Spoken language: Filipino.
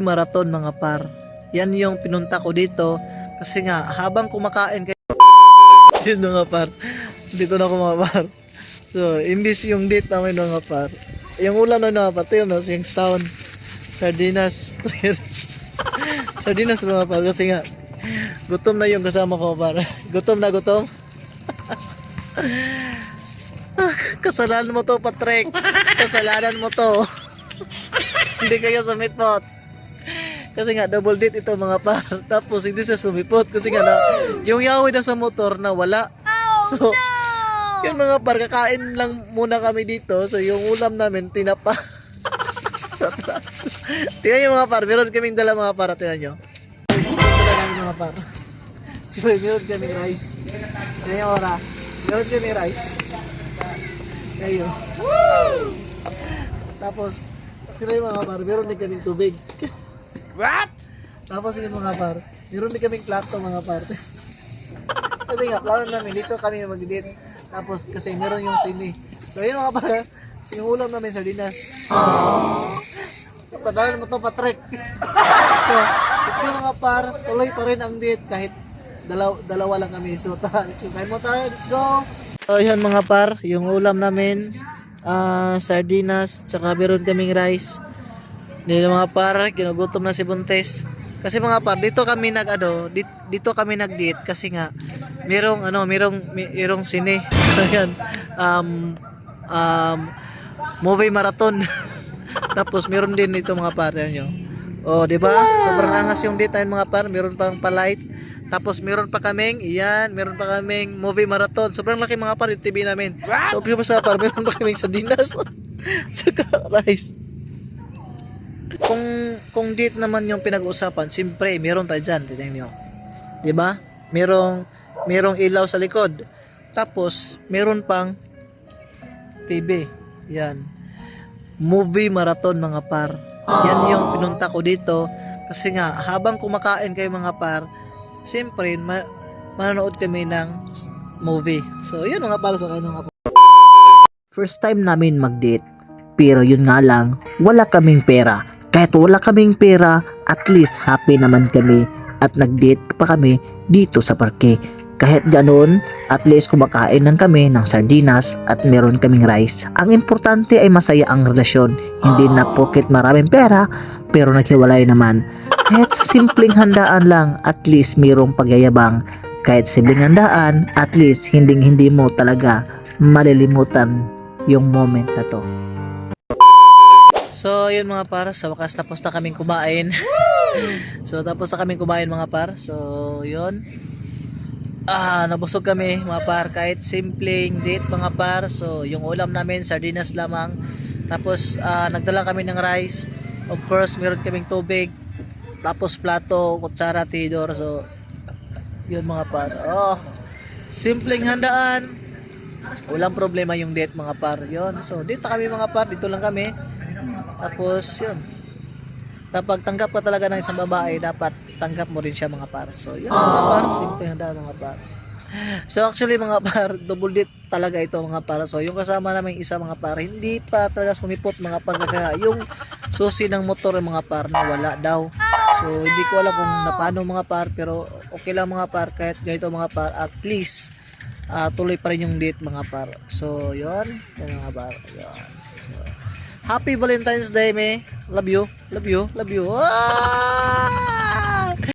marathon mga par. Yan yung pinunta ko dito kasi nga habang kumakain kayo yun mga par. Dito na ako mga par. So, imbis yung date namin mga par. Yung ulam na mga par, yun, no, yung town. Sardinas. Sardinas mga par kasi nga gutom na yung kasama ko par. Gutom na gutom. Kasalanan mo to, Patrick. Kasalanan mo to. hindi kayo sumipot. Kasi nga double date ito mga par. Tapos hindi siya sumipot kasi nga na, yung yawi na sa motor na wala. So, yung mga par kakain lang muna kami dito. So yung ulam namin tinapa. sa taas. Tingnan nyo mga par, meron kaming dala mga par, tingnan nyo. Namin mga par. Sorry, meron kaming rice. Tingnan nyo ora. Meron kaming rice. Ayo. Tapos, sila yung mga par, meron din kaming tubig. What? Tapos yung mga par, meron din kaming plato mga par. kasi nga, plano namin, dito kami mag-date. Tapos kasi meron yung sini. So yun mga par, yung ulam namin sardinas. Sadalan mo to Patrick. so, kasi mga par, tuloy pa rin ang date kahit dalaw, dalawa lang kami. So tara, so kain mo tayo, let's go! So yan mga par, yung ulam namin, ah sardinas, tsaka meron kaming rice. Dito mga par, ginugutom na si Buntes. Kasi mga par, dito kami nag ano, dito, dito kami nag-date kasi nga merong ano, merong merong sine. Ayan. Um um movie marathon. Tapos meron din dito mga par nyo. Oh, 'di ba? Sobrang angas yung date mga par, meron pang palight. Tapos meron pa kaming, iyan, meron pa kaming movie marathon. Sobrang laki mga par yung TV namin. So, pa sa par, meron pa kaming sardinas. Saka rice kung kung date naman yung pinag-uusapan, siyempre meron tayo diyan, tingnan niyo. 'Di ba? Merong merong ilaw sa likod. Tapos meron pang TV. Yan. Movie marathon mga par. Yan yung pinunta ko dito kasi nga habang kumakain kayo mga par, siyempre ma- manonood kami ng movie. So, yun mga par sa kanyo mga par. First time namin mag-date. Pero yun nga lang, wala kaming pera. Kahit wala kaming pera, at least happy naman kami at nag-date pa kami dito sa parke. Kahit ganoon, at least kumakain lang kami ng sardinas at meron kaming rice. Ang importante ay masaya ang relasyon. Hindi na pocket maraming pera, pero naghiwalay naman. Kahit sa simpleng handaan lang, at least mayroong pagyayabang. Kahit simpleng handaan, at least hindi hindi mo talaga malilimutan yung moment na to. So, yun mga par, sa wakas tapos na kaming kumain. so, tapos na kaming kumain mga par. So, yun. Ah, nabusog kami mga par kahit simpleng date mga par. So, yung ulam namin sardinas lamang. Tapos ah, nagdala kami ng rice. Of course, meron kaming tubig. Tapos plato, kutsara, tidor. So, yun mga par. Oh, simpleng handaan. Walang problema yung date mga par. Yun. So, dito kami mga par. Dito lang kami. Tapos, yun. Kapag tanggap ka talaga ng isang babae, dapat tanggap mo rin siya mga par. So, yun mga par. Simple handaan mga par. So, actually mga par, double date talaga ito mga par. So, yung kasama namin isa mga par, hindi pa talaga sumipot mga par. Kasi yung susi ng motor mga par na wala daw. So, hindi ko alam kung napano mga par. Pero, okay lang mga par. Kahit ganito mga par, at least, ah, tuloy pa rin yung date mga par. So, yun. Yun mga par. Yun. So, Happy Valentine's Day, me. Love you. Love you. Love you. Ah!